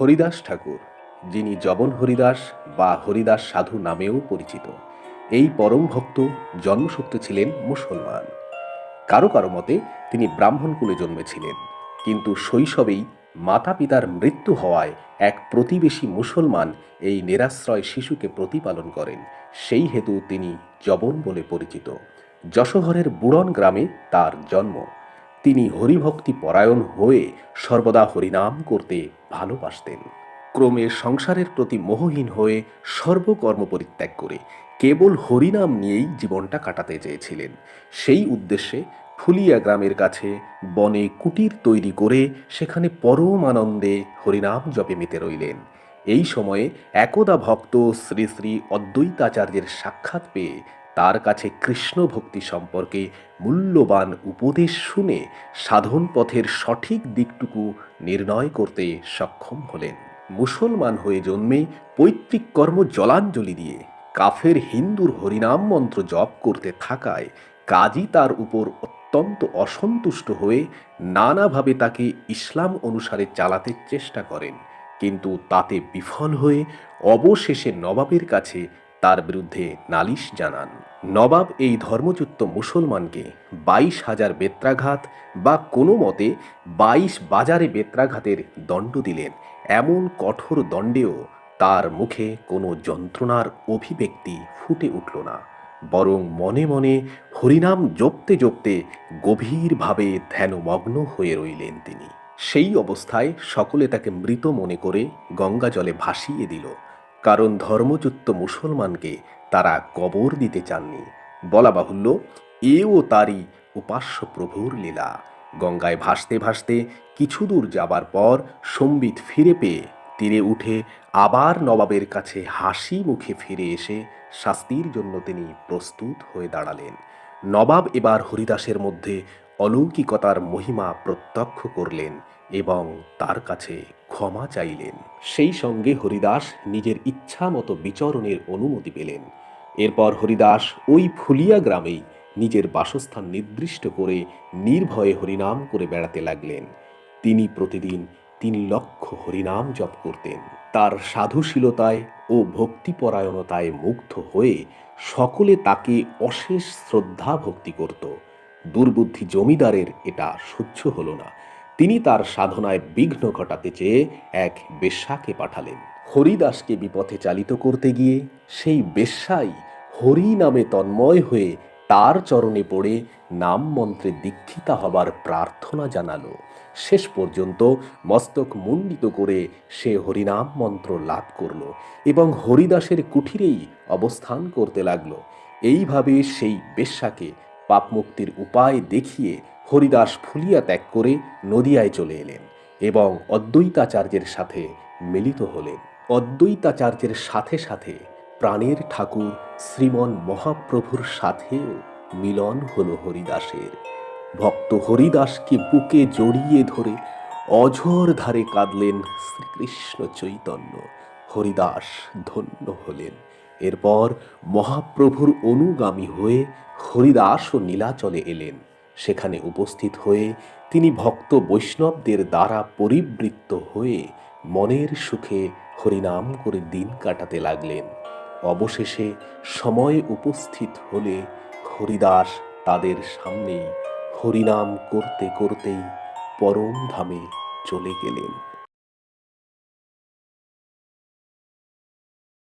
হরিদাস ঠাকুর, যিনি জবন হরিদাস বা হরিদাস সাধু নামেও পরিচিত। এই পরম ভক্ত জন্মসূত্রে ছিলেন মুসলমান। কারও কারও মতে তিনি ব্রাহ্মণ কুলে জন্মেছিলেন, কিন্তু শৈশবেই মাতা পিতার মৃত্যু হওয়ায় এক প্রতিবেশী মুসলমান এই নিরাশ্রয় শিশুকে প্রতিপালন করেন। সেই হেতু তিনি জবন বলে পরিচিত। যশোহরের বুড়ন গ্রামে তার জন্ম। তিনি হরিভক্তি পরায়ণ হয়ে সর্বদা হরিনাম করতে ভালোবাসতেন। ক্রমে সংসারের প্রতি মোহহীন হয়ে সর্বকর্ম পরিত্যাগ করে কেবল হরিনাম নিয়েই জীবনটা কাটাতে চেয়েছিলেন। সেই উদ্দেশ্যে ফুলিয়া গ্রামের কাছে বনে কুটির তৈরি করে সেখানে পরম আনন্দে হরিনাম জপে মেতে রইলেন। এই সময়ে একদা ভক্ত শ্রী শ্রী অদ্বৈতাচার্যের সাক্ষাৎ পেয়ে তার কাছে কৃষ্ণ ভক্তি সম্পর্কে মূল্যবান উপদেশ শুনে সাধন পথের সঠিক দিকটুকু নির্ণয় করতে সক্ষম হলেন। মুসলমান হয়ে জন্মে পৈতৃক কর্ম জলাঞ্জলি দিয়ে কাফের হিন্দুর হরিনাম মন্ত্র জপ করতে থাকায় কাজী তার উপর অত্যন্ত অসন্তুষ্ট হয়ে নানাভাবে তাকে ইসলাম অনুসারে চালাতে চেষ্টা করেন। কিন্তু তাতে বিফল হয়ে অবশেষে নবাবের কাছে তার বিরুদ্ধে নালিশ জানান। নবাব এই ধর্মযুক্ত মুসলমানকে বাইশ হাজার বেত্রাঘাত বা কোনো মতে বাইশ বাজারে বেত্রাঘাতের দণ্ড দিলেন। এমন কঠোর দণ্ডেও তার মুখে কোনো যন্ত্রণার অভিব্যক্তি ফুটে উঠল না। বরং মনে মনে হরিনাম জপতে জপতে গভীরভাবে ধ্যানমগ্ন হয়ে রইলেন তিনি। সেই অবস্থায় সকলে তাকে মৃত মনে করে গঙ্গা জলে ভাসিয়ে দিল। কারণ ধর্মযুক্ত মুসলমানকে তারা কবর দিতে চাননি। বলা বাহুল্য, এও তারই উপাস্য প্রভুর লীলা। গঙ্গায় ভাসতে ভাসতে কিছু দূর যাবার পর সম্বিত ফিরে পেয়ে তীরে উঠে আবার নবাবের কাছে হাসি মুখে ফিরে এসে শাস্তির জন্য তিনি প্রস্তুত হয়ে দাঁড়ালেন। নবাব এবার হরিদাসের মধ্যে অলৌকিকতার মহিমা প্রত্যক্ষ করলেন। এবং তার কাছে ক্ষমা চাইলেন। সেই সঙ্গে হরিদাস নিজের ইচ্ছা মতো বিচরণের অনুমতি পেলেন। এরপর হরিদাস ওই ফুলিয়া গ্রামেই নিজের বাসস্থান নির্দিষ্ট করে নির্ভয়ে হরিনাম করে বেড়াতে লাগলেন। তিনি প্রতিদিন তিন লক্ষ হরিনাম জপ করতেন। তার সাধুশীলতায় ও ভক্তিপরায়ণতায় মুগ্ধ হয়ে সকলে তাকে অশেষ শ্রদ্ধা ভক্তি করত। দুর্বুদ্ধি জমিদারের এটা সহ্য হলো না। তিনি তার সাধনায় বিঘ্ন ঘটাতে চেয়ে এক বেশ্যাকে পাঠালেন। হরিদাসকে বিপথে চালিত করতে গিয়ে সেই বেশ্যাই হরি নামে তন্ময় হয়ে তার চরণে পড়ে নাম মন্ত্রে দীক্ষিতা হবার প্রার্থনা জানালো। শেষ পর্যন্ত মস্তক মুণ্ডিত করে সে হরিনাম মন্ত্র লাভ করল এবং হরিদাসের কুঠিরেই অবস্থান করতে লাগল। এইভাবে সেই বেশ্যাকে পাপমুক্তির উপায় দেখিয়ে হরিদাস ফুলিয়া ত্যাগ করে নদিয়ায় চলে এলেন এবং অদ্বৈতাচার্যের সাথে মিলিত হলেন। অদ্বৈতাচার্যের সাথে সাথে প্রাণের ঠাকুর শ্রীমন মহাপ্রভুর সাথেও মিলন হল হরিদাসের। ভক্ত হরিদাসকে বুকে জড়িয়ে ধরে অঝোর ধারে কাঁদলেন শ্রীকৃষ্ণ চৈতন্য। হরিদাস ধন্য হলেন। এরপর মহাপ্রভুর অনুগামী হয়ে হরিদাস ও নীলাচলে এলেন। সেখানে উপস্থিত হয়ে তিনি ভক্ত বৈষ্ণবদের দ্বারা পরিবৃত্ত হয়ে মনের সুখে হরিনাম করে দিন কাটাতে লাগলেন। অবশেষে সময় উপস্থিত হলে হরিদাস তাদের সামনে হরিনাম করতে করতেই পরম ধামে চলে গেলেন।